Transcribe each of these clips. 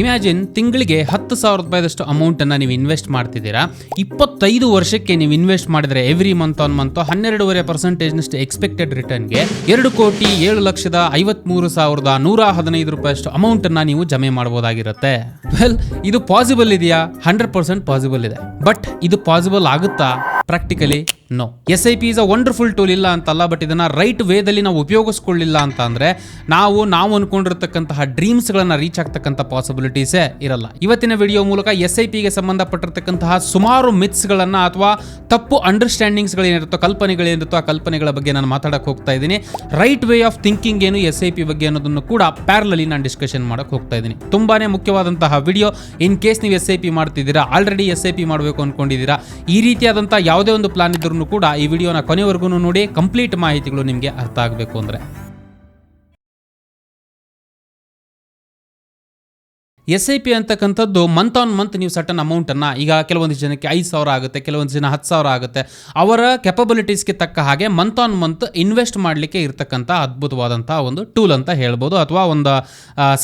Imagine ತಿಂಗಳಿಗೆ ಹತ್ತು ಸಾವಿರ ರೂಪಾಯಿದಷ್ಟು ಅಮೌಂಟನ್ನು ನೀವು ಇನ್ವೆಸ್ಟ್ ಮಾಡ್ತಿದ್ದೀರಾ. ಇಪ್ಪತ್ತೈದು ವರ್ಷಕ್ಕೆ ನೀವು ಇನ್ವೆಸ್ಟ್ ಮಾಡಿದರೆ ಎವ್ರಿ ಮಂತ್ ಆನ್ ಮಂತ್ ಹನ್ನೆರಡೂವರೆ ಪರ್ಸೆಂಟೇಜ್ನಷ್ಟು ಎಕ್ಸ್ಪೆಕ್ಟೆಡ್ ರಿಟರ್ನ್ಗೆ ಎರಡು ಕೋಟಿ ಏಳು ಲಕ್ಷದ ಐವತ್ಮೂರು ಸಾವಿರದ ನೂರ ಹದಿನೈದು ರೂಪಾಯಿಷ್ಟು ಅಮೌಂಟನ್ನು ನೀವು ಜಮೆ ಮಾಡಬಹುದಾಗಿರುತ್ತೆ ವೆಲ್ ಇದು ಪಾಸಿಬಲ್ ಇದೆಯಾ? ಹಂಡ್ರೆಡ್ ಪರ್ಸೆಂಟ್ ಪಾಸಿಬಲ್ ಇದೆ. ಬಟ್ ಇದು ಪಾಸಿಬಲ್ ಆಗುತ್ತಾ? Practically no S I P is a wonderful tool ಇಲ್ಲ ಅಂತಲ್ಲ ಬಟ್ ಇದನ್ನು ರೈಟ್ ವೇದಲ್ಲಿ ನಾವು ಉಪಯೋಗಿಸ್ಕೊಳ್ಳಿಲ್ಲ ಅಂತ ಅಂದರೆ ನಾವು ನಾವು ಅಂದ್ಕೊಂಡಿರ್ತಕ್ಕಂತಹ ಡ್ರೀಮ್ಸ್ಗಳನ್ನು ರೀಚ್ ಆಗ್ತಕ್ಕಂಥ ಪಾಸಿಬಿಲಿಟೀಸೇ ಇರಲ್ಲ. ಇವತ್ತಿನ ವಿಡಿಯೋ ಮೂಲಕ ಎಸ್ ಐ ಪಿಗೆ ಸಂಬಂಧಪಟ್ಟಿರ್ತಕ್ಕಂತಹ ಸುಮಾರು ಮಿತ್ಸ್ಗಳನ್ನು ಅಥವಾ ತಪ್ಪು ಅಂಡರ್ಸ್ಟ್ಯಾಂಡಿಂಗ್ಸ್ಗಳೇನಿರುತ್ತೋ ಕಲ್ಪನೆಗಳೇನಿರುತ್ತೋ ಆ ಕಲ್ಪನೆಗಳ ಬಗ್ಗೆ ನಾನು ಮಾತಾಡಕ್ಕೆ ಹೋಗ್ತಾ ಇದ್ದೀನಿ. ರೈಟ್ ವೇ ಆಫ್ ಥಿಂಕಿಂಗ್ ಏನು ಎಸ್ ಐ ಪಿ ಬಗ್ಗೆ ಅನ್ನೋದನ್ನು ಕೂಡ ಪ್ಯಾರಲಲ್ಲಿ ನಾನು ಡಿಸ್ಕಷನ್ ಮಾಡೋಕೆ ಹೋಗ್ತಾ ಇದ್ದೀನಿ. ತುಂಬಾ ಮುಖ್ಯವಾದಂತಹ ವಿಡಿಯೋ ಇನ್ ಕೇಸ್ ನೀವು ಎಸ್ ಐ ಪಿ ಮಾಡ್ತಿದ್ದೀರಾ ಆಲ್ರೆಡಿ ಎಸ್ ಐ ಪಿ ಮಾಡಬೇಕು ಅಂದ್ಕೊಂಡಿದ್ದೀರಾ ಈ ರೀತಿಯಾದಂಥ ಯಾವುದೇ ಒಂದು ಪ್ಲಾನ್ ಇದ್ರೂ ಕೂಡ ಈ ವಿಡಿಯೋನ ಕೊನೆವರೆಗೂ ನೋಡಿ ಕಂಪ್ಲೀಟ್ ಮಾಹಿತಿಗಳು ನಿಮಗೆ ಅರ್ಥ ಆಗಬೇಕು ಅಂದರೆ. ಎಸ್ ಐ ಪಿ ಅಂತಕ್ಕಂಥದ್ದು ಮಂತ್ ಆನ್ ಮಂತ್ ನೀವು ಸಟನ್ ಅಮೌಂಟನ್ನು ಈಗ ಕೆಲವೊಂದು ಜನಕ್ಕೆ ಐದು ಸಾವಿರ ಆಗುತ್ತೆ ಕೆಲವೊಂದು ಜನ ಹತ್ತು ಸಾವಿರ ಆಗುತ್ತೆ. ಅವರ ಕೆಪಬಿಲಿಟೀಸ್ಗೆ ತಕ್ಕ ಹಾಗೆ ಮಂತ್ ಆನ್ ಮಂತ್ ಇನ್ವೆಸ್ಟ್ ಮಾಡಲಿಕ್ಕೆ ಇರತಕ್ಕಂಥ ಅದ್ಭುತವಾದಂಥ ಒಂದು ಟೂಲ್ ಅಂತ ಹೇಳ್ಬೋದು, ಅಥವಾ ಒಂದು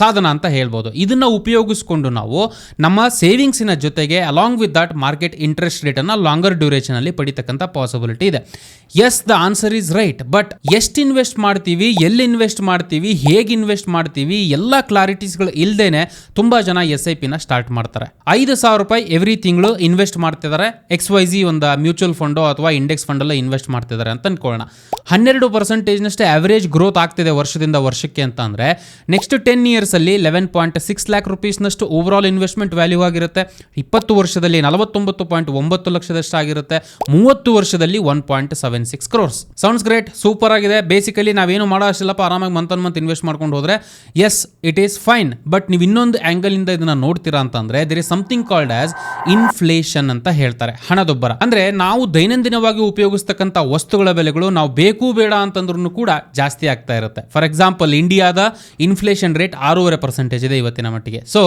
ಸಾಧನ ಅಂತ ಹೇಳ್ಬೋದು. ಇದನ್ನು ಉಪಯೋಗಿಸ್ಕೊಂಡು ನಾವು ನಮ್ಮ ಸೇವಿಂಗ್ಸಿನ ಜೊತೆಗೆ along with that market interest ರೇಟನ್ನು longer ಡ್ಯೂರೇಷನಲ್ಲಿ ಪಡಿತಕ್ಕಂಥ ಪಾಸಿಬಿಲಿಟಿ ಇದೆ. Yes the answer is right but ಎಷ್ಟು ಇನ್ವೆಸ್ಟ್ ಮಾಡ್ತೀವಿ, ಎಲ್ಲಿ ಇನ್ವೆಸ್ಟ್ ಮಾಡ್ತೀವಿ, ಹೇಗೆ ಇನ್ವೆಸ್ಟ್ ಮಾಡ್ತೀವಿ, ಎಲ್ಲ ಕ್ಲಾರಿಟೀಸ್ಗಳು ಇಲ್ಲದೇನೆ ತುಂಬ ಜನ ಎಸ್ ಐ ಪಿನ ಸ್ಟಾರ್ಟ್ ಮಾಡ್ತಾರೆ. ಐದು ಸಾವಿರ ರೂಪಾಯಿ ಎವ್ರಿ ತಿಂಗಳು ಇನ್ವೆಸ್ಟ್ ಮಾಡ್ತಿದ್ದಾರೆ ಎಕ್ಸ್ ವೈ ಜಿ ಒಂದು ಮ್ಯೂಚುವಲ್ ಫಂಡೋ ಅಥವಾ ಇಂಡೆಕ್ಸ್ ಫಂಡಲ್ಲೋ ಇನ್ವೆಸ್ಟ್ ಮಾಡ್ತಿದ್ದಾರೆ ಅಂತ ಅನ್ಕೊಳ್ಳೋಣ. ಹನ್ನೆರಡು ಪರ್ಸೆಂಟೇಜ್ನಷ್ಟೇ ಆವರೇಜ್ ಗ್ರೋತ್ ಆಗ್ತಿದೆ ವರ್ಷದಿಂದ ವರ್ಷಕ್ಕೆ ಅಂತ ಅಂದರೆ ನೆಕ್ಸ್ಟ್ ಟೆನ್ ಇಯರ್ಸಲ್ಲಿ ಲೆವೆನ್ ಪಾಯಿಂಟ್ ಸಿಕ್ಸ್ ಲ್ಯಾಕ್ ರುಪೀಸ್ನಷ್ಟು ಓವರ್ ಆಲ್ ಇನ್ವೆಸ್ಟ್ಮೆಂಟ್ ವ್ಯಾಲ್ಯೂ ಆಗಿರುತ್ತೆ. ಇಪ್ಪತ್ತು ವರ್ಷದಲ್ಲಿ ನಲವತ್ತೊಂಬತ್ತು ಪಾಯಿಂಟ್ ಒಂಬತ್ತು ಲಕ್ಷದಷ್ಟು ಆಗಿರುತ್ತೆ. ಮೂವತ್ತು ವರ್ಷದಲ್ಲಿ one point seven six crores sounds great super ಆಗಿದೆ. ಬೇಸಿಕಲಿ ನಾವೇನು ಮಾಡೋ ಅಷ್ಟಿಲ್ಲಪ್ಪ, ಆರಾಮಾಗಿ ಮಂತ್ ಅನ್ ಮಂತ್ ಇನ್ವೆಸ್ಟ್ ಮಾಡ್ಕೊಂಡು ಹೋದ್ರೆ yes it is fine but ನೀವು ಇನ್ನೊಂದು ಆ್ಯಂಗಲಿಂದ ಇದನ್ನ ನೋಡ್ತೀರಾ ಅಂತಂದರೆ there is something called as inflation ಅಂತ ಹೇಳ್ತಾರೆ, ಹಣದೊಬ್ಬರ. ಅಂದ್ರೆ ನಾವು ದೈನಂದಿನವಾಗಿ ಉಪಯೋಗಿಸ್ತಕ್ಕಂಥ ವಸ್ತುಗಳ ಬೆಲೆಗಳು ನಾವು ಬೇಕು ಬೇಡ ಅಂತಂದ್ರೂ ಕೂಡ ಜಾಸ್ತಿ ಆಗ್ತಾ ಇರುತ್ತೆ. ಫಾರ್ ಎಕ್ಸಾಂಪಲ್ ಇಂಡಿಯಾದ ಇನ್ಫ್ಲೇಷನ್ ರೇಟ್ ಆರೂವರೆ ಪರ್ಸೆಂಟೇಜ್ ಇದೆ ಇವತ್ತಿನ ಮಟ್ಟಿಗೆ. ಸೊ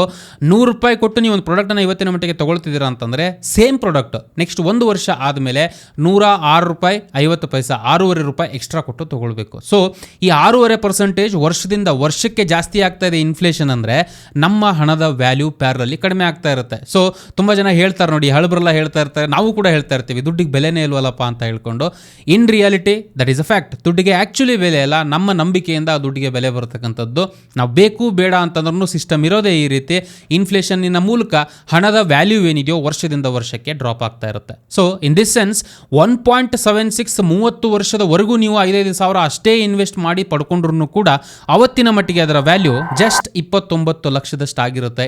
ನೂರು ರೂಪಾಯಿ ಕೊಟ್ಟು ನೀವು ಒಂದು ಪ್ರಾಡಕ್ಟನ್ನು ಇವತ್ತಿನ ಮಟ್ಟಿಗೆ ತಗೊಳ್ತಿದ್ದೀರಾ ಅಂತಂದ್ರೆ ಸೇಮ್ ಪ್ರಾಡಕ್ಟ್ ನೆಕ್ಸ್ಟ್ ಒಂದು ವರ್ಷ ಆದಮೇಲೆ ನೂರ ಆರು ರೂಪಾಯಿ, ಐವತ್ತು ಪೈಸಾ, ಆರೂವರೆ ರೂಪಾಯಿ ಎಕ್ಸ್ಟ್ರಾ ಕೊಟ್ಟು ತಗೊಳ್ಬೇಕು. ಸೊ ಈ ಆರೂವರೆ ಪರ್ಸೆಂಟೇಜ್ ವರ್ಷದಿಂದ ವರ್ಷಕ್ಕೆ ಜಾಸ್ತಿ ಆಗ್ತಾ ಇದೆ ಇನ್ಫ್ಲೇಷನ್ ಅಂದರೆ, ನಮ್ಮ ಹಣದ ವ್ಯಾಲ್ಯೂ ಪ್ಯಾರಲ್ಲಿ ಕಡಿಮೆ ಆಗ್ತಾ ಇರುತ್ತೆ. ಸೊ ತುಂಬ ಜನ ಹೇಳ್ತಾರೆ ನೋಡಿ, ಹಳಬ್ರಲ್ಲ ಹೇಳ್ತಾ ಇರ್ತಾರೆ, ನಾವು ಕೂಡ ಹೇಳ್ತಾ ಇರ್ತೀವಿ, ದುಡ್ಡಿಗೆ ಬೆಲೆನೇ ಇಲ್ವಲ್ಲಪ್ಪ ಅಂತ ಹೇಳ್ಕೊಂಡು. In reality that is a fact ದುಡ್ಡಿಗೆ ಆ್ಯಕ್ಚುಲಿ ಬೆಲೆ ಅಲ್ಲ, ನಮ್ಮ ನಂಬಿಕೆಯಿಂದ ಆ ದುಡ್ಡಿಗೆ ಬೆಲೆ ಬರ್ತಕ್ಕಂಥದ್ದು. ನಾವು ಬೇಕು, ಬೇಡ ಅಂತಂದ್ರೂ ಸಿಸ್ಟಮ್ ಇರೋದೇ ಈ ರೀತಿ. ಇನ್ಫ್ಲೇಷನ್ನಿನ ಮೂಲಕ ಹಣದ ವ್ಯಾಲ್ಯೂ ಏನಿದೆಯೋ ವರ್ಷದಿಂದ ವರ್ಷಕ್ಕೆ ಡ್ರಾಪ್ ಆಗ್ತಾ ಇರುತ್ತೆ. So in this sense one point seven six ಮೂವತ್ತು ವರ್ಷದವರೆಗೂ ನೀವು ಐದೈದು ಸಾವಿರ ಅಷ್ಟೇ ಇನ್ವೆಸ್ಟ್ ಮಾಡಿ ಪಡ್ಕೊಂಡ್ರು ಕೂಡ ಅವತ್ತಿನ ಮಟ್ಟಿಗೆ ಅದರ ವ್ಯಾಲ್ಯೂ ಜಸ್ಟ್ ಇಪ್ಪತ್ತೊಂಬತ್ತು ಲಕ್ಷದಷ್ಟು ಆಗಿರುತ್ತೆ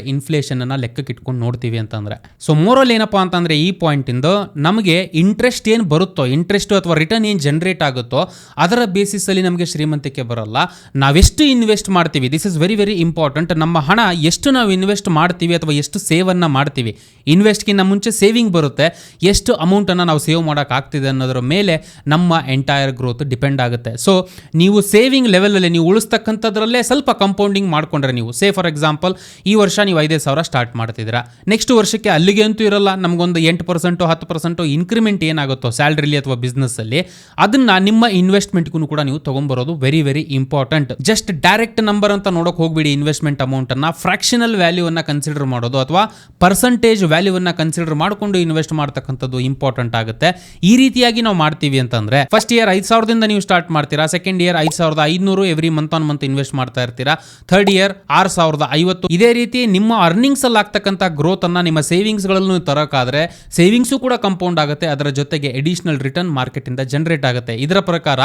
ಲೆಕ್ಕಕ್ಕೆ ಇಟ್ಕೊಂಡು ನೋಡ್ತೀವಿ ಅಂತಂದ್ರೆ. ಸೊ ಮೂರಲ್ಲಿ ಏನಪ್ಪಾ ಅಂತಂದ್ರೆ ಈ ಪಾಯಿಂಟ್ ಇಂದ ನಮಗೆ ಇಂಟ್ರೆಸ್ಟ್ ಏನು ಬರುತ್ತೋ ಇಂಟ್ರೆಸ್ಟ್ ಅಥವಾ ರಿಟರ್ನ್ ಏನು ಜನರೇಟ್ ಆಗುತ್ತೋ, ಅದರ ಬೇಸಿಸ್ ಅಲ್ಲಿ ನಮಗೆ ಶ್ರೀಮಂತಿಕೆ ಬರಲ್ಲ. ನಾವೆಷ್ಟು ಇನ್ವೆಸ್ಟ್ ಮಾಡ್ತೀವಿ this is very very important ನಮ್ಮ ಹಣ ಎಷ್ಟು ನಾವು ಇನ್ವೆಸ್ಟ್ ಮಾಡ್ತೀವಿ ಅಥವಾ ಎಷ್ಟು ಸೇವನ್ನ ಮಾಡ್ತೀವಿ ಇನ್ವೆಸ್ಟ್ಗಿಂತ ಮುಂಚೆ ಸೇವಿಂಗ್ ಬರುತ್ತೆ, ಎಷ್ಟು ಅಮೌಂಟನ್ನು ನಾವು ಸೇವ್ ಮಾಡೋಕ್ಕಾಗ್ತಿದೆ ಅನ್ನೋದ್ರ ಮೇಲೆ ನಮ್ಮ ಎಂಟೈರ್ ಗ್ರೋತ್ ಡಿಪೆಂಡ್ ಆಗುತ್ತೆ. ಸೊ ನೀವು ಸೇವಿಂಗ್ ಲೆವೆಲಲ್ಲಿ ನೀವು ಉಳಿಸ್ತಕ್ಕಂಥದ್ರಲ್ಲೇ ಸ್ವಲ್ಪ ಕಂಪೌಂಡಿಂಗ್ ಮಾಡ್ಕೊಂಡ್ರೆ ನೀವು. ಸೇ ಫಾರ್ ಎಕ್ಸಾಂಪಲ್ ವರ್ಷ ನೀವು ಐದೈದು ಸಾವಿರ ಸ್ಟಾರ್ಟ್ ಮಾಡ್ತಿದ್ದೀರಾ. ನೆಕ್ಸ್ಟ್ ವರ್ಷಕ್ಕೆ ಅಲ್ಲಿಗೆ ಅಂತೂ ಇರಲ್ಲ. ನಮಗೊಂದು ಎಂಟು ಪರ್ಸೆಂಟು ಹತ್ತು ಪರ್ಸೆಂಟು ಇನ್ಕ್ರಿಮೆಂಟ್ ಏನಾಗುತ್ತೋ ಸ್ಯಾಲ್ರಿಲಿ ಅಥವಾ ಬಿಸ್ನೆಸ್ಸಲ್ಲಿ ಅದನ್ನ ನಿಮ್ಮ ಇನ್ವೆಸ್ಟ್ಮೆಂಟ್ಗೂ ಕೂಡ ನೀವು ತೊಗೊಂಬರೋದು very very important just direct number ಅಂತ ನೋಡೋಕೆ ಹೋಗ್ಬಿಡಿ ಇನ್ವೆಸ್ಟ್ಮೆಂಟ್ ಅಮೌಂಟನ್ನು ಫ್ರಾಕ್ಷನಲ್ ವ್ಯಾಲ್ಯೂವನ್ನು ಕನ್ಸಿಡರ್ ಮಾಡೋದು ಅಥವಾ ಪರ್ಸಂಟೇಜ್ ವ್ಯಾಲ್ಯೂವನ್ನು ಕನ್ಸಿಡರ್ ಮಾಡಿಕೊಂಡು ಇನ್ವೆಸ್ಟ್ ಮಾಡ್ತಕ್ಕಂಥದ್ದು ಇಂಪಾರ್ಟೆಂಟ್ ಆಗುತ್ತೆ. ಈ ರೀತಿಯಾಗಿ ನಾವು ಮಾಡ್ತೀವಿ ಅಂತಂದ್ರೆ ಫಸ್ಟ್ ಇಯರ್ ಐದು ಸಾವಿರದಿಂದ ನೀವು ಸ್ಟಾರ್ಟ್ ಮಾಡ್ತೀರಾ. ಸೆಕೆಂಡ್ ಇಯರ್ ಐದು ಸಾವಿರದ ಐದುನೂರು every month on month invest ಮಾಡ್ತಾ ಇರ್ತೀರಾ. ಥರ್ಡ್ ಇಯರ್ ಆರು ಸಾವಿರದ ಐವತ್ತು. ಇದೇ ನಿಮ್ಮ ಅರ್ನಿಂಗ್ಸಲ್ಲಿ ಆಗ್ತಕ್ಕಂಥ ಗ್ರೋತನ್ನು ನಿಮ್ಮ ಸೇವಿಂಗ್ಸ್ಗಳಲ್ಲೂ ತರೋಕ್ಕಾದರೆ ಸೇವಿಂಗ್ಸು ಕೂಡ ಕಂಪೌಂಡ್ ಆಗುತ್ತೆ. ಅದರ ಜೊತೆಗೆ ಎಡಿಷನಲ್ ರಿಟರ್ನ್ ಮಾರ್ಕೆಟಿಂದ ಜನರೇಟ್ ಆಗುತ್ತೆ. ಇದರ ಪ್ರಕಾರ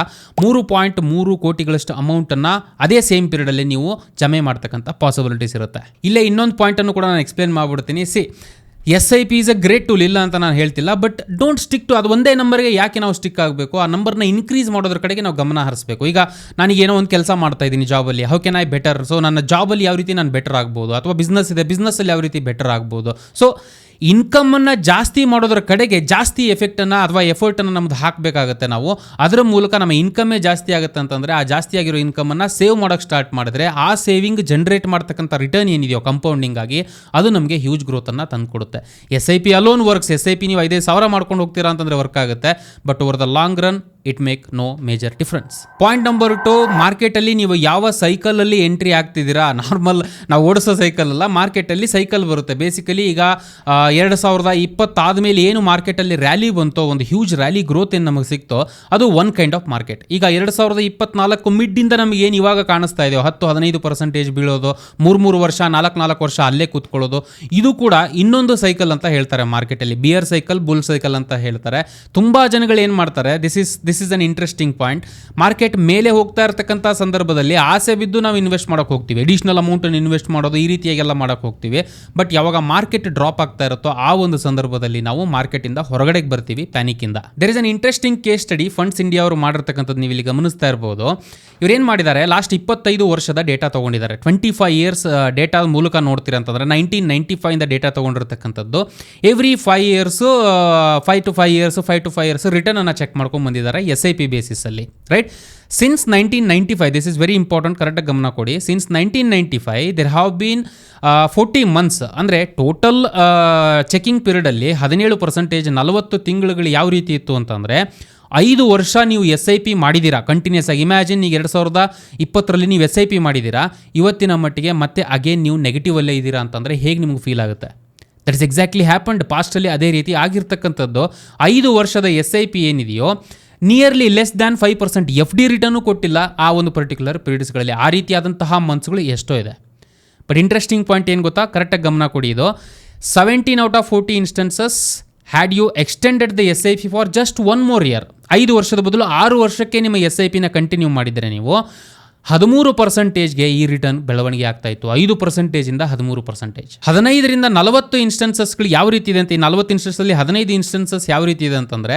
ಮೂರು ಪಾಯಿಂಟ್ ಮೂರು ಕೋಟಿಗಳಷ್ಟು ಅಮೌಂಟನ್ನು ಅದೇ ಸೇಮ್ ಪೀರಿಯಡಲ್ಲಿ ನೀವು ಜಮೆ ಮಾಡ್ತಕ್ಕಂಥ ಪಾಸಿಬಿಲಿಟೀಸ್ ಇರುತ್ತೆ. ಇಲ್ಲೇ ಇನ್ನೊಂದು ಪಾಯಿಂಟನ್ನು ಕೂಡ ನಾನು ಎಕ್ಸ್ಪ್ಲೇನ್ ಮಾಡಿಬಿಡ್ತೀನಿ. See S I P is a great tool ಇಲ್ಲ ಅಂತ ನಾನು ಹೇಳ್ತಿಲ್ಲ ಬಟ್ ಡೋಂಟ್ ಸ್ಟಿಕ್ ಟು ಅದು ಒಂದೇ ನಂಬರ್ಗೆ ಯಾಕೆ ನಾವು ಸ್ಟಿಕ್ ಆಗಬೇಕು? ಆ ನಂಬರ್ನ ಇನ್ಕ್ರೀಸ್ ಮಾಡೋದ್ರ ಕಡೆಗೆ ನಾವು ಗಮನ ಹರಿಸಬೇಕು. ಈಗ ನನಗೆ ಏನೋ ಒಂದು ಕೆಲಸ ಮಾಡ್ತಾ ಇದ್ದೀನಿ ಜಾಬಲ್ಲಿ how can I better so ನನ್ನ ಜಾಬಲ್ಲಿ ಯಾವ ರೀತಿ ನಾನು ಬೆಟರ್ ಆಗ್ಬೋದು? ಅಥವಾ ಬಿಸ್ನೆಸ್ ಇದೆ ಬಿಸ್ನೆಸ್ಸಲ್ಲಿ ಯಾವ ರೀತಿ ಬೆಟರ್ ಆಗ್ಬೋದು? ಸೊ ಇನ್ಕಮನ್ನು ಜಾಸ್ತಿ ಮಾಡೋದ್ರ ಕಡೆಗೆ ಜಾಸ್ತಿ ಎಫೆಕ್ಟನ್ನು ಅಥವಾ ಎಫರ್ಟನ್ನು ನಮ್ದು ಹಾಕಬೇಕಾಗತ್ತೆ ನಾವು. ಅದರ ಮೂಲಕ ನಮ್ಮ ಇನ್ಕಮ್ಮೇ ಜಾಸ್ತಿ ಆಗುತ್ತೆ ಅಂತಂದರೆ ಆ ಜಾಸ್ತಿ ಆಗಿರೋ ಇನ್ಕಮನ್ನು ಸೇವ್ ಮಾಡೋಕ್ಕೆ ಸ್ಟಾರ್ಟ್ ಮಾಡಿದ್ರೆ ಆ ಸೇವಿಂಗ್ ಜನರೇಟ್ ಮಾಡ್ತಕ್ಕಂಥ ರಿಟರ್ನ್ ಏನಿದೆಯೋ ಕಂಪೌಂಡಿಂಗ್ ಆಗಿ ಅದು ನಮಗೆ ಹ್ಯೂಜ್ ಗ್ರೋತನ್ನು ತಂದುಕೊಡುತ್ತೆ. S I P alone works S I P ನೀವು ಐದೈದು ಸಾವಿರ ಮಾಡ್ಕೊಂಡು ಹೋಗ್ತೀರಾ ಅಂತಂದರೆ ವರ್ಕ್ ಆಗುತ್ತೆ. But over the long run it make no major difference point number two ಮಾರ್ಕೆಟಲ್ಲಿ ನೀವು ಯಾವ ಸೈಕಲಲ್ಲಿ ಎಂಟ್ರಿ ಆಗ್ತಿದ್ದೀರಾ? ನಾರ್ಮಲ್ ನಾವು ಓಡಿಸೋ ಸೈಕಲ್ ಅಲ್ಲ ಮಾರ್ಕೆಟಲ್ಲಿ ಸೈಕಲ್ ಬರುತ್ತೆ. ಬೇಸಿಕಲಿ ಈಗ ಎರಡು ಸಾವಿರದ ಇಪ್ಪತ್ತಾದ ಮೇಲೆ ಏನು ಮಾರ್ಕೆಟಲ್ಲಿ ರ್ಯಾಲಿ ಬಂತೋ, ಒಂದು ಹ್ಯೂಜ್ ರ್ಯಾಲಿ ಗ್ರೋತ್ ಏನು ನಮಗೆ ಸಿಕ್ತೋ, ಅದು ಒನ್ ಕೈಂಡ್ ಆಫ್ ಮಾರ್ಕೆಟ್ ಈಗ ಎರಡು ಸಾವಿರದ ಇಪ್ಪತ್ನಾಲ್ಕು ಮಿಡ್ಡಿಂದ ನಮಗೆ ಏನು ಇವಾಗ ಕಾಣಿಸ್ತಾ ಇದೆಯೋ, ಹತ್ತು, ಹದಿನೈದು ಪರ್ಸೆಂಟೇಜ್ ಬೀಳೋದು, ಮೂರು ಮೂರು ವರ್ಷ, ನಾಲ್ಕು ನಾಲ್ಕು ವರ್ಷ ಅಲ್ಲೇ ಕೂತ್ಕೊಳ್ಳೋದು, ಇದು ಕೂಡ ಇನ್ನೊಂದು ಸೈಕಲ್ ಅಂತ ಹೇಳ್ತಾರೆ ಮಾರ್ಕೆಟಲ್ಲಿ ಬಿಯರ್ ಸೈಕಲ್ ಬುಲ್ ಸೈಕಲ್ ಅಂತ ಹೇಳ್ತಾರೆ. ತುಂಬ ಜನಗಳು ಏನು ಮಾಡ್ತಾರೆ this is this is an interesting point market ಮೇಲೆ ಹೋಗ್ತಾ ಇರ್ತಕ್ಕಂಥ ಸಂದರ್ಭದಲ್ಲಿ ಆಸೆ ಬಿದ್ದು ನಾವು ಇನ್ವೆಸ್ಟ್ ಮಾಡೋಕೆ ಹೋಗ್ತೀವಿ. ಅಡಿಷ್ನಲ್ ಅಮೌಂಟನ್ನು ಇನ್ವೆಸ್ಟ್ ಮಾಡೋದು ಈ ರೀತಿಯಾಗೆಲ್ಲ ಮಾಡೋಕೆ ಹೋಗ್ತೀವಿ. ಬಟ್ ಯಾವಾಗ ಮಾರ್ಕೆಟ್ ಡ್ರಾಪ್ ಆಗ್ತಾ ಇರುತ್ತೋ ಆ ಒಂದು ಸಂದರ್ಭದಲ್ಲಿ ನಾವು ಮಾರ್ಕೆಟಿಂದ ಹೊರಗಡೆಗೆ ಬರ್ತೀವಿ ಪ್ಯಾನಿಕ್ಕಿಂದ there is an interesting case study funds India ಅವರು ಮಾಡಿರ್ತಕ್ಕಂಥದ್ದು ನೀವು ಇಲ್ಲಿ ಗಮನಿಸ್ತಾ ಇರ್ಬೋದು. ಇವ್ರೇನು ಮಾಡಿದ್ದಾರೆ? ಲಾಸ್ಟ್ ಇಪ್ಪತ್ತೈದು ವರ್ಷದ ಡೇಟಾ ತೊಗೊಂಡಿದ್ದಾರೆ. ಟ್ವೆಂಟಿ ಫೈವ್ ಇಯರ್ಸ್ ಡೇಟಾ ಮೂಲಕ ನೋಡ್ತೀರ ಅಂತಂದರೆ ನೈನ್ಟೀನ್ ನೈಂಟಿ ಫೈವಿಂದ data ತೊಗೊಂಡಿರ್ತಕ್ಕಂಥದ್ದು. Every five years five to five years five to five years return ಅನ್ನು ಚೆಕ್ ಮಾಡ್ಕೊಂಡು ಬಂದಿದ್ದಾರೆ. S I P ಬೇಸಿಸಲ್ಲಿ right since nineteen ninety five this is very important ಕರೆಕ್ಟಾಗಿ ಗಮನ ಕೊಡಿ. Since nineteen ninety five there have been forty months ಅಂದರೆ total checking ಪೀರಿಯಡಲ್ಲಿ ಹದಿನೇಳು percentage ನಲವತ್ತು ತಿಂಗಳುಗಳು ಯಾವ ರೀತಿ ಇತ್ತು ಅಂತಂದರೆ, ಐದು ವರ್ಷ ನೀವು ಎಸ್ ಐ ಪಿ ಮಾಡಿದ್ದೀರಾ ಕಂಟಿನ್ಯೂಸ್ ಆಗಿ ಇಮ್ಯಾಜಿನ್ ಈಗ ಎರಡು ಸಾವಿರದ ಇಪ್ಪತ್ತರಲ್ಲಿ ನೀವು ಎಸ್ ಐ ಪಿ ಮಾಡಿದ್ದೀರಾ ಇವತ್ತಿನ ಮಟ್ಟಿಗೆ ಮತ್ತೆ ಅಗೇನ್ ನೀವು ನೆಗೆಟಿವಲ್ಲೇ ಇದ್ದೀರಾ ಅಂತಂದರೆ ಹೇಗೆ ನಿಮ್ಗೆ ಫೀಲ್ ಆಗುತ್ತೆ? ದಟ್ ಇಸ್ ಎಕ್ಸಾಕ್ಟ್ಲಿ ಹ್ಯಾಪಂಡ್ ಪಾಸ್ಟಲ್ಲಿ ಅದೇ ರೀತಿ ಆಗಿರ್ತಕ್ಕಂಥದ್ದು. ಐದು ವರ್ಷದ ಎಸ್ ಐ ಪಿ ಏನಿದೆಯೋ nearly less than five percent F D return ಕೊಟ್ಟಿಲ್ಲ ಆ ಒಂದು ಪರ್ಟಿಕ್ಯುಲರ್ ಪೀರಿಯಡ್ಸ್ಗಳಲ್ಲಿ ಆ ರೀತಿಯಾದಂತಹ ಮಂತ್ಸ್ಗಳು ಎಷ್ಟೋ ಇದೆ. ಬಟ್ ಇಂಟ್ರೆಸ್ಟಿಂಗ್ ಪಾಯಿಂಟ್ ಏನು ಗೊತ್ತಾ? ಕರೆಕ್ಟಾಗಿ ಗಮನ ಕೊಡಿ ಇದು. Seventeen out of forty instances had you extended the S I P for just one more year ಐದು ವರ್ಷದ ಬದಲು ಆರು ವರ್ಷಕ್ಕೆ ನಿಮ್ಮ ಎಸ್ ಐ ಪಿನ ಕಂಟಿನ್ಯೂ ಮಾಡಿದರೆ ನೀವು ಹದಿಮೂರು ಪರ್ಸೆಂಟೇಜ್ಗೆ ಈ ರಿಟರ್ನ್ ಬೆಳವಣಿಗೆ ಆಗ್ತಾ ಇತ್ತು. ಐದು ಪರ್ಸೆಂಟೇಜಿಂದ ಹದಿಮೂರು ಪರ್ಸೆಂಟೇಜ್ ಹದಿನೈದರಿಂದ ನಲವತ್ತು ಇನ್ಸ್ಟೆನ್ಸಸ್ಗಳು ಯಾವ ರೀತಿ ಇದೆ ಅಂತ ಈ ನಲವತ್ತು ಇನ್ಸ್ಟೆನ್ಸಲ್ಲಿ ಹದಿನೈದು ಇನ್ಸ್ಟೆನ್ಸಸ್ ಯಾವ ರೀತಿ ಇದೆ ಅಂತಂದರೆ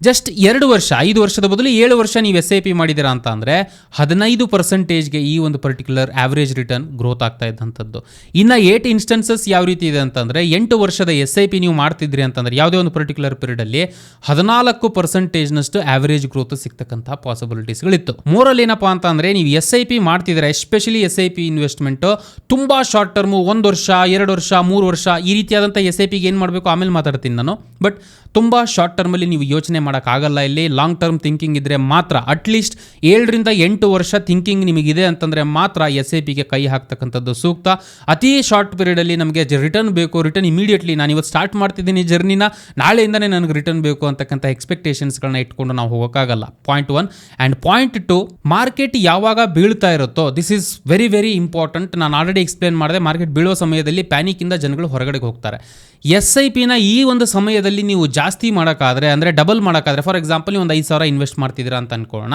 ಜಸ್ಟ್ ಎರಡು ವರ್ಷ, ಐದು ವರ್ಷದ ಬದಲು ಏಳು ವರ್ಷ ನೀವು ಎಸ್ ಐ ಪಿ ಮಾಡಿದ್ದೀರಾ ಅಂತ ಅಂದರೆ ಹದಿನೈದು ಪರ್ಸೆಂಟೇಜ್ಗೆ ಈ ಒಂದು ಪರ್ಟಿಕ್ಯುಲರ್ ಆವ್ರೇಜ್ ರಿಟರ್ನ್ ಗ್ರೋತ್ ಆಗ್ತಾ ಇದ್ದಂಥದ್ದು. ಇನ್ನು ಏಟ್ ಇನ್ಸ್ಟೆನ್ಸಸ್ ಯಾವ ರೀತಿ ಇದೆ ಅಂತಂದರೆ ಎಂಟು ವರ್ಷದ ಎಸ್ ಐ ಪಿ ನೀವು ಮಾಡ್ತಿದ್ರಿ ಅಂತಂದರೆ ಯಾವುದೇ ಒಂದು ಪರ್ಟಿಕ್ಯುಲರ್ ಪೀರಿಯಡಲ್ಲಿ ಹದಿನಾಲ್ಕು ಪರ್ಸೆಂಟೇಜ್ನಷ್ಟು ಆವ್ರೇಜ್ ಗ್ರೋತ್ ಸಿಗ್ತಕ್ಕಂಥ ಪಾಸಿಬಿಲಿಟೀಸ್ಗಳಿತ್ತು ಮೂರಲ್ಲಿ ಏನಪ್ಪ ಅಂತ ಅಂದರೆ ನೀವು ಎಸ್ ಐ ಪಿ ಮಾಡ್ತಿದ್ರೆ especially S I P investment ತುಂಬ ಶಾರ್ಟ್ ಟರ್ಮು ಒಂದು ವರ್ಷ, ಎರಡು ವರ್ಷ, ಮೂರು ವರ್ಷ ಈ ರೀತಿಯಾದಂಥ ಎಸ್ ಐ ಪಿಗೆ ಏನು ಮಾಡಬೇಕು? ಆಮೇಲೆ ಮಾತಾಡ್ತೀನಿ ನಾನು. ಬಟ್ ತುಂಬ ಶಾರ್ಟ್ ಟರ್ಮಲ್ಲಿ ನೀವು ಯೋಚನೆ ಮಾಡೋಕ್ಕಾಗಲ್ಲ ಇಲ್ಲಿ. ಲಾಂಗ್ ಟರ್ಮ್ ಥಿಂಕಿಂಗ್ ಇದ್ದರೆ ಮಾತ್ರ ಅಟ್ಲೀಸ್ಟ್ ಏಳರಿಂದ ಎಂಟು ವರ್ಷ ಥಿಂಕಿಂಗ್ ನಿಮಗಿದೆ ಅಂತಂದರೆ ಮಾತ್ರ ಎಸ್ ಐ ಪಿಗೆ ಕೈ ಹಾಕ್ತಕ್ಕಂಥದ್ದು ಸೂಕ್ತ. ಅತಿ ಶಾರ್ಟ್ ಪೀರಿಯಡಲ್ಲಿ ನಮಗೆ ರಿಟರ್ನ್ ಬೇಕು ರಿಟರ್ನ್ ಇಮಿಡಿಯೇಟ್ಲಿ ನಾನು ಇವತ್ತು ಸ್ಟಾರ್ಟ್ ಮಾಡ್ತಿದ್ದೀನಿ ಜರ್ನಿನ ನಾಳೆಯಿಂದನೇ ನನಗೆ ರಿಟರ್ನ್ ಬೇಕು ಅಂತಕ್ಕಂಥ ಎಕ್ಸ್ಪೆಕ್ಟೇಷನ್ಸ್ಗಳನ್ನ ಇಟ್ಕೊಂಡು ನಾವು ಹೋಗೋಕ್ಕಾಗಲ್ಲ. Point one and point two market ಯಾವಾಗ ಬೀಳ್ತಾ ಇರುತ್ತೋ this is very very important ನಾನು ಆಲ್ರೆಡಿ ಎಕ್ಸ್ಪ್ಲೇನ್ ಮಾಡಿದೆ ಮಾರ್ಕೆಟ್ ಬೀಳೋ ಸಮಯದಲ್ಲಿ ಪ್ಯಾನಿಕ್ಕಿಂದ ಜನಗಳು ಹೊರಗಡೆ ಹೋಗ್ತಾರೆ. ಎಸ್ ಐ ಪಿನ ಈ ಒಂದು ಸಮಯದಲ್ಲಿ ನೀವು ಜಾಸ್ತಿ ಮಾಡೋಕ್ಕಾದ್ರೆ, ಅಂದರೆ ಡಬಲ್ ಮಾಡೋಕ್ಕಾದ್ರೆ ಫಾರ್ ಎಕ್ಸಾಂಪಲ್ ಒಂದು ಐದು ಸಾವಿರ ಇನ್ವೆಸ್ಟ್ ಮಾಡ್ತಿದ್ದೀರಾ ಅಂತ ಅನ್ಕೊಳ್ಳೋಣ.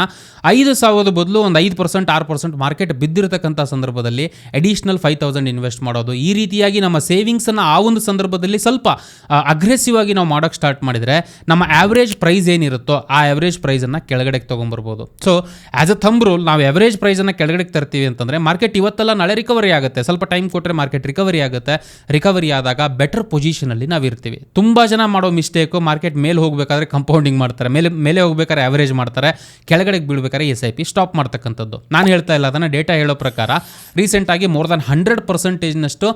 ಐದು ಸಾವಿರದ ಬದಲು ಒಂದು ಐದು ಪರ್ಸೆಂಟ್ ಆರು ಪರ್ಸೆಂಟ್ ಮಾರ್ಕೆಟ್ ಬಿದ್ದಿರತಕ್ಕಂಥ ಸಂದರ್ಭದಲ್ಲಿ ಅಡಿಷ್ನಲ್ ಫೈವ್ ತೌಸಂಡ್ ಇನ್ವೆಸ್ಟ್ ಮಾಡೋದು, ಈ ರೀತಿಯಾಗಿ ನಮ್ಮ ಸೇವಿಂಗ್ಸನ್ನು ಆ ಒಂದು ಸಂದರ್ಭದಲ್ಲಿ ಸ್ವಲ್ಪ ಅಗ್ರೆಸಿವ್ ಆಗಿ ನಾವು ಮಾಡೋಕ್ಕೆ ಸ್ಟಾರ್ಟ್ ಮಾಡಿದರೆ ನಮ್ಮ ಆವ್ರೇಜ್ ಪ್ರೈಸ್ ಏನಿರುತ್ತೋ ಆ ಆವ್ರೇಜ್ ಪ್ರೈಸನ್ನು ಕೆಳಗಡೆಗೆ ತೊಗೊಂಬರ್ಬೋದು. So as a thumb rule ನಾವು ಆವ್ರೇಜ್ ಪ್ರೈಸನ್ನು ಕೆಳಗಡೆಗೆ ತರ್ತೀವಿ ಅಂತಂದರೆ ಮಾರ್ಕೆಟ್ ಇವತ್ತೆಲ್ಲ ನಾಳೆ ರಿಕವರಿ ಆಗುತ್ತೆ. ಸ್ವಲ್ಪ ಟೈಮ್ ಕೊಟ್ಟರೆ ಮಾರ್ಕೆಟ್ ರಿಕವರಿ ಆಗುತ್ತೆ. ರಿಕವರಿ ಆದಾಗ ಬೆಟರ್ ಪೊಸಿಷನಲ್ಲಿ ನಾವು ಇರ್ತೀವಿ. ತುಂಬ ಜನ ಮಾಡೋ ಮಿಸ್ಟೇಕು ಮಾರ್ಕೆಟ್ ಮೇಲೆ ಹೋಗಬೇಕಾದ್ರೆ ಕಂಪೌಂಡಿಂಗ್ ಮಾಡ್ತಾರೆ. ಮೇಲೆ ಮೇಲೆ ಹೋಗಬೇಕಾದ್ರೆ ಆವರೇಜ್ ಮಾಡ್ತಾರೆ. ಕೆಳಗಡೆಗೆ ಬೀಳ್ಬೇಕಾದ್ರೆ ಎಸ್ ಐ ಪಿ ಸ್ಟಾಪ್ ಮಾಡ್ತಕ್ಕಂಥದ್ದು. ನಾನು ಹೇಳ್ತಾ ಇಲ್ಲ, ಅದನ್ನು ಡೇಟಾ ಹೇಳೋ ಪ್ರಕಾರ ರೀಸೆಂಟಾಗಿ more than hundred ಪರ್ಸೆಂಟೇಜ್ನಷ್ಟು